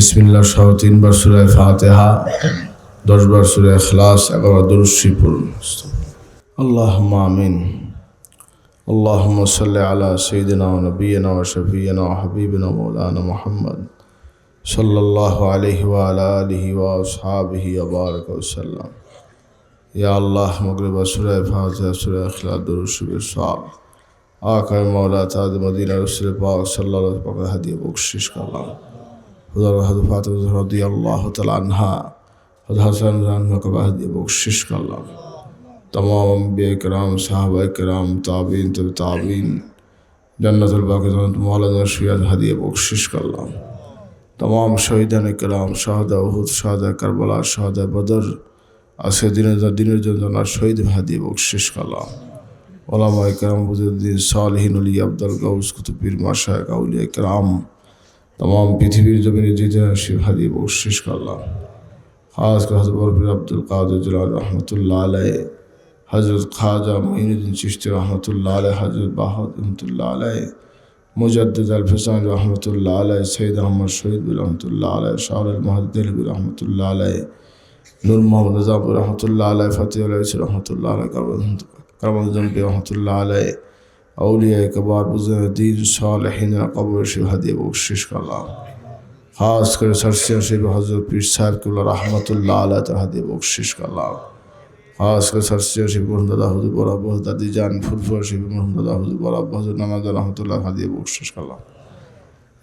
বিসমিল্লাহ সহ তিনবার সুরায় ফাতেহা দশবার সুরায় খ্লাস এগারো দুরুশিপুর আল্লাহ আমিন اللهم صل على سيدنا ونبينا وشفينا وحبيبنا مولانا محمد صلى الله عليه وعلى آله وأصحابه وبارك وسلم يا الله مغرب سورة فاتحة سورة إخلاص دروس بالصعب آقا مولا تاج مدينة رسول پاک صلى الله عليه وسلم هدية بخشش کرنا হজরত রদি আল্লাহ তালহা হাসান রানহা को बाहर दिए बख्शिश कर अल्लाह तमाम अम्बिया कराम साहब कराम ताबीन तब ताबीन जन्नतबाक मौलाना सैद हदिया बख्शिश कर अल्लाह तमाम शहीदान कराम शाहदा उहुद शाहदा करबला शाहदा बदर আজকে দিনের দিনের জন্য না শহীদ হাদিয়ে বকশিস কালাম ওলামা একরাম বুজুদ্দিন সালহিন আলী আব্দাল গাউস কুতুবীর মাশায় কাউলিয়া একরাম তমাম পৃথিবীর জমিনে যেটা শিফা দিয়ে বকশিস করলাম। খাস করে হজরত বরফির আব্দুল কাদের জলাল রহমতুল্লাহ আলাই হজরত খাজা মঈনুদ্দিন চিস্তি রহমতুল্লাহ আলাই হজরত বাহাদ রহমতুল্লাহ আলাই মুজাদ্দ আল ফেসান রহমতুল্লাহ আলাই সৈয়দ আহমদ শহীদুল রহমতুল্লাহ আলাই শাহর আল মহাদ্দিলবুর রহমতুল্লাহ আলাই নূর মোহাম্মদ নিজামুর রহমতুল্লাহ আলাই ফতেহ আলাই রহমতুল্লাহ আলাই কারবান কারবান জম্পি রহমতুল্লাহ আলাই আউলিয়া কবার বুজুদ্দিন সালেহিন কবর শিব হাদিয়ে বকশিস করলাম খাস করে সরসিয়া শিব হজরত পীর সাহেব কুল্লা রহমতুল্লাহ আলাই তার হাদিয়ে বকশিস করলাম খাস করে সরসিয়া শিব মোহাম্মদ হুজুর বরাব দাদি জান ফুরফুয়া শিব মোহাম্মদ হুজুর বরাব হজর নামাজ রহমতুল্লাহ হাদিয়ে বকশিস করলাম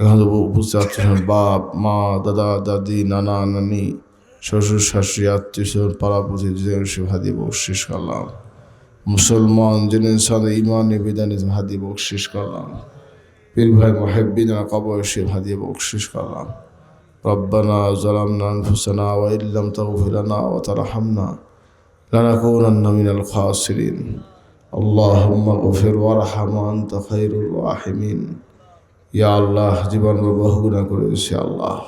এখানে উপস্থিত বাপ মা দাদা দাদি নানা নানি শ্বশুর শাশুড়ি আত্মীয় পাড়া প্রতিদিন শিব হাদিয়ে বকশিস করলাম মুসলমান যিনি সাদা ইমান বিদানি হাদি বকশিস করলাম। পীর ভাই মহেব্বিন কবয়সির হাদি বকশিস করলাম। রব্বানা জালামনা আনফুসানা ওয়া ইল্লাম তাগফির লানা ওয়া তারহামনা লানাকুনান্না মিনাল খাসিরিন। আল্লাহুম্মা গফির ওয়ারহাম আনতা খায়রুর রাহিমিন। ইয়া আল্লাহ, জীবন বহু গুণা করেছি আল্লাহ।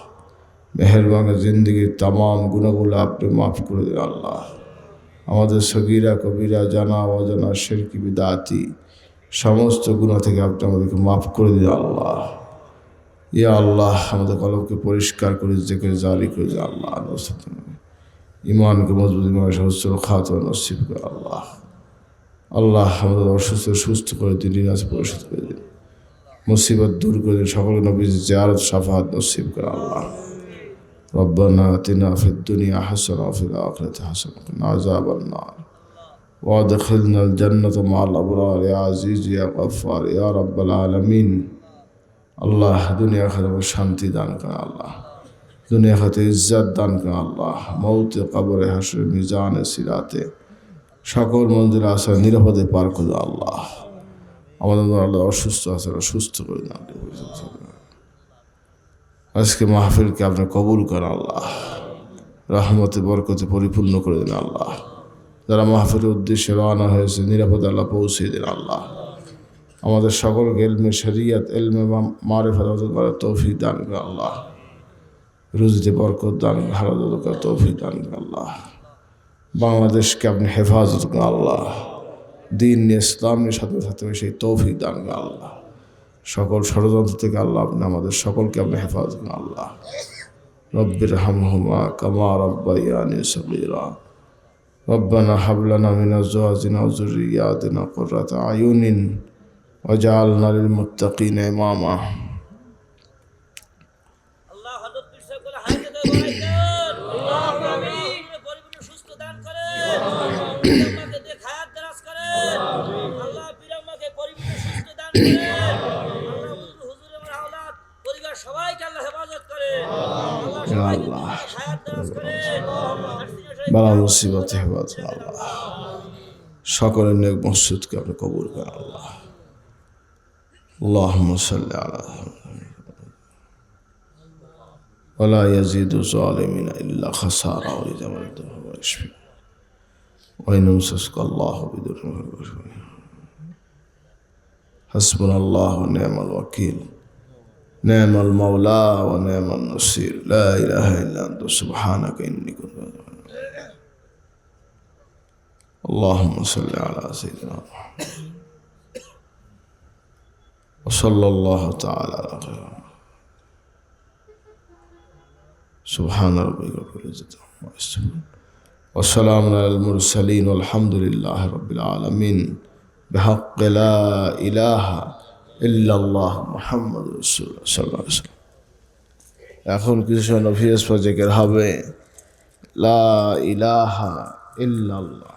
মেহরবানের জিন্দগির তাম গুণাগুলো আপনি মাফ করে দিন আল্লাহ। আমাদের সগিরা, কবিরা, জানা, অজানা শেরকি বিদাতি, সমস্ত গুণা থেকে আপনি আমাদেরকে মাফ করে দিন, আল্লাহ। ইয়া আল্লাহ, আমাদের কলমকে পরিষ্কার করে জেকে জারি করে দিন, আল্লাহ। ইমানকে মজবুত ইমান সহস্র খাত নসিব করে, আল্লাহ। আল্লাহ, আমাদের অসুস্থ, সুস্থ করে দিন ঋণাজ পরিশোধ করে দিন। মুসিবত দূর করে দিন সকল নবীর জিয়ারত, সাফাত নসিব করে, আল্লাহ। ربنا اتنا في الدنيا حسنه وفي الاخره حسنه وقنا عذاب النار وادخلنا الجنه مع الابرار يا عزيز يا غفار يا رب العالمين আল্লাহ দুনিয়া খাতে শান্তি দান করে আল্লাহ দুনিয়া খাতে ইজ্জত দান করে আল্লাহ মৌতে কবরে হাসরে মিজানে সিরাতে সকল মন্দির আসা নিরাপদে পার করে আল্লাহ আমাদের আল্লাহ অসুস্থ আছে সুস্থ করে না আজকে মাহফিলকে আপনি কবুল করেন আল্লাহ। রহমতে, বরকতে পরিপূর্ণ করে দিন আল্লাহ। যারা মাহফিলের উদ্দেশ্যে রওনা হয়েছে, নিরাপদে আল্লাহ পৌঁছে দিন আল্লাহ। আমাদের সকলকে এলমে শরিয়ত এলমে মারেফত তৌফিক দান করে আল্লাহ। রুজিতে বরকত দান করার তৌফিক দান করে আল্লাহ। বাংলাদেশকে আপনি হেফাজত করেন আল্লাহ। দিন ইসলামের সাথে সাথে সেই তৌফিক দান করে আল্লাহ। সকল ষড়যন্ত্র থেকে আল্লাহ আপনি আমাদের সকলকে আপনি হেফাজত করেন আল্লাহ রব্বির হামহুমা কামা রব্বাইয়ানি সগীরা ربنا هب لنا من ازواجنا وذرياتنا قرة اعين وجعلنا للمتقين اماما আল্লাহ হযরত বালা মুসিবত হেফাজত আল্লাহ সকলের নেক মসজিদকে আপনি কবুল করেন আল্লাহ اللهم صل على ولا يزيد الظالمين إلا خسارة ولجمال الدهر ويشفي وإن يمسسك الله بدر حسبنا الله ونعم الوكيل نعم المولى ونعم النصير لا إله إلا أنت سبحانك إني كنت من الظالمين. اللهم صل على سيدنا محمد وصلى الله تعالى على خير سبحان ربك رب العزة عما يصفون وسلام على المرسلين والحمد لله رب العالمين بحق لا إله إلا الله محمد رسول الله صلى الله عليه وسلم এখন কিছু সময় নফিয়াস প্রজেক্টের হবে লা ইলাহা ইল্লাল্লাহ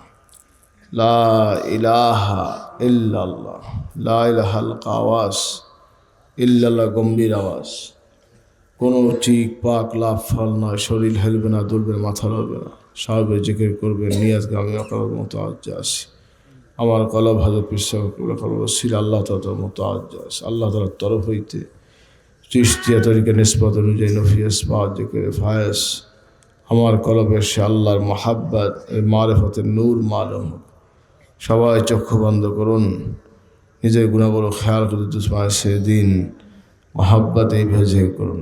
লা ইলাহা ইল্লাল্লাহ। লা ইলাহাল কাওয়াস ইল্লাল্লাহ, গম্ভীর আওয়াজ। কোনো ঠিক, পাক, লাভ, ফল নয়, শরীর হেলবে না, দুলবে মাথা লড়বে না। সাহেবের জিকির করবে, নিয়াজ আমি অকাল মতো আজ আসি আমার কলব হাজার পিসাব কলব, সিল আল্লাহ তালার মতো আজ আসি আল্লাহ তালার তরফ হইতে চিস্তিয়া তরিকে নিষ্পত অনুযায়ী নফিয়াস পাওয়ার জিকির, ফায়েস। আমার কলবে সে আল্লাহর মহাব্বাত এই মারেফতের নূর মালম হোক। সবাই চক্ষু বন্ধ করুন। নিজের গুণাগুলো খেয়াল করে দুশ্মান সেদিন মহাব্বাত ভেজে করুন।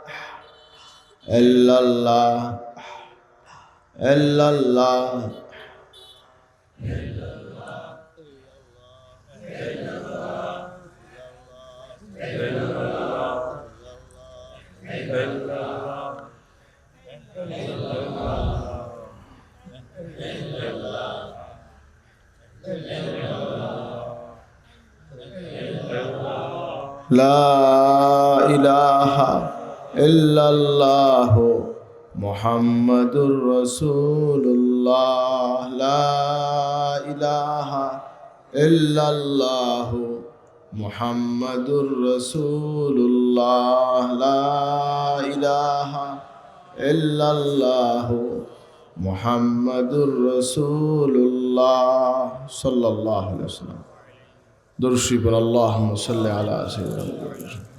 إلا الله. إلا الله. لا إله الا الله ইল্লাল্লাহ মোহাম্মদুর রসুল্লাহ লা ইলাহা ইল্লাল্লাহ মোহাম্মদুর রসুল্লাহ লা ইলাহা ইল্লাল্লাহ মোহাম্মদুর রসুল্লাহ সাল্লাল্লাহু আলাইহি ওয়াসাল্লাম। দর্শী আল্লাহ সাল্লি আলা সাইয়্যিদিনা